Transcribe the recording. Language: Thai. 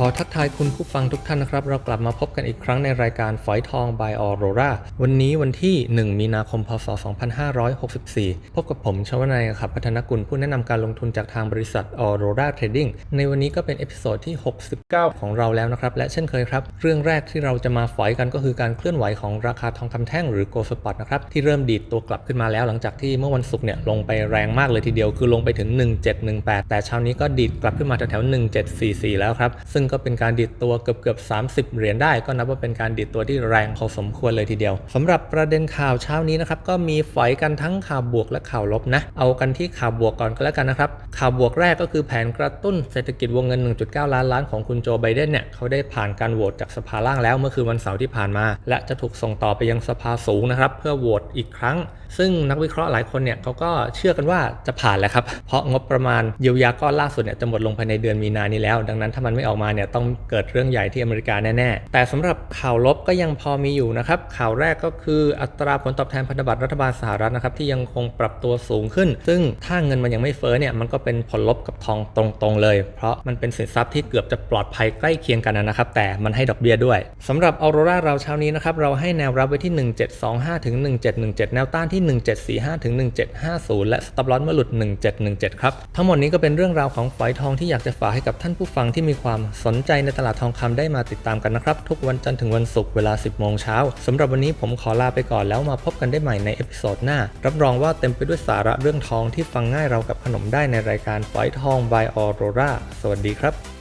ขอทักทายคุณผู้ฟังทุกท่านนะครับ เรากลับมาพบกันอีกครั้งในรายการฝอยทอง by Aurora วันนี้วันที่ 1 มีนาคม พศ 2564 พบกับผมชวนายครับพัฒนกุลผู้แนะนำการลงทุนจากทางบริษัท Aurora Trading ในวันนี้ก็เป็นเอพิโซดที่ 69 ของเราแล้วนะครับ และเช่นเคยครับ เรื่องแรกที่เราจะมาฝอยกันก็คือการเคลื่อนไหวของราคาทองคำแท่งหรือ Gold Spot นะครับที่เริ่มดีดตัวกลับขึ้นมาแล้ว หลังจากที่เมื่อวันศุกร์เนี่ยลงไปแรงมากเลยทีเดียวคือลงไปถึง 1718 แต่เช้านี้ก็ดีดกลับขึ้นมาแถวๆ1744 แล้วครับซึ่งก็เป็นการดีดตัวเกือบเกือบ 30 เหรียญได้ ก็นับว่าเป็นการดีดตัวที่แรงพอสมควรเลยทีเดียวสำหรับประเด็นข่าวเช้านี้นะครับก็มีฝอยกันทั้งข่าวบวกและข่าวลบนะ เอากันที่ข่าวบวกก่อนก็แล้วกันนะครับ ข่าวบวกแรกก็คือแผนกระตุ้นเศรษฐกิจวงเงิน 1.9 ล้านล้านของคุณโจไบเดนเนี่ยเขาได้ผ่านการโหวตจากสภาล่างแล้วเมื่อคืนวันเสาร์ที่ผ่านมา และจะถูกส่งต่อไปยังสภาสูงนะครับเพื่อโหวตอีกครั้ง ซึ่งนักวิเคราะห์หลายคนเนี่ยเขาก็เชื่อกันว่าจะผ่านแหล้วครับเพราะงบประมาณเยียวยาก้อนล่าสุดเนี่ยจะหมดลงภายในเดือนมีนานี้แล้ว ดังนั้นถ้ามันไม่ออกมาเนี่ยต้องเกิดเรื่องใหญ่ที่อเมริกาแน่ๆ แต่สำหรับข่าวลบก็ยังพอมีอยู่นะครับ ข่าวแรกก็คืออัตราผลตอบแทนพันธบัตรรัฐบาลสหรัฐนะครับที่ยังคงปรับตัวสูงขึ้น ซึ่งถ้าเงินมันยังไม่เฟ้อเนี่ยมันก็เป็นผลลบกับทองตรงๆเลย เพราะมันเป็นสินทรัพย์ที่เกือบจะปลอดภัยใกล้เคียงกันนะครับแต่มันให้ดอกเบี้ยด้วยสำหรับออโรราเราเช้านี้นะครับเราให้แนวรับไว้ที่ 1725ถึง1717 แนวต้านที่ 1745ถึง1750 และสต็อปลอสเมื่อหลุด 1717 ครับ ทั้งหมดนี้ก็เป็นเรื่องราวของฝอยทองที่อยากจะฝากให้กับท่านผู้ฟังที่มีความสนใจในตลาดทองคำได้มาติดตามกันนะครับ ทุกวันจันทร์ถึงวันศุกร์เวลา 10 โมงเช้าสำหรับวันนี้ผมขอลาไปก่อนแล้วมาพบกันได้ใหม่ในเอพิโซดหน้า รับรองว่าเต็มไปด้วยสาระเรื่องทองที่ฟังง่ายเรากับขนมได้ในรายการฝอยทอง by Aurora สวัสดีครับ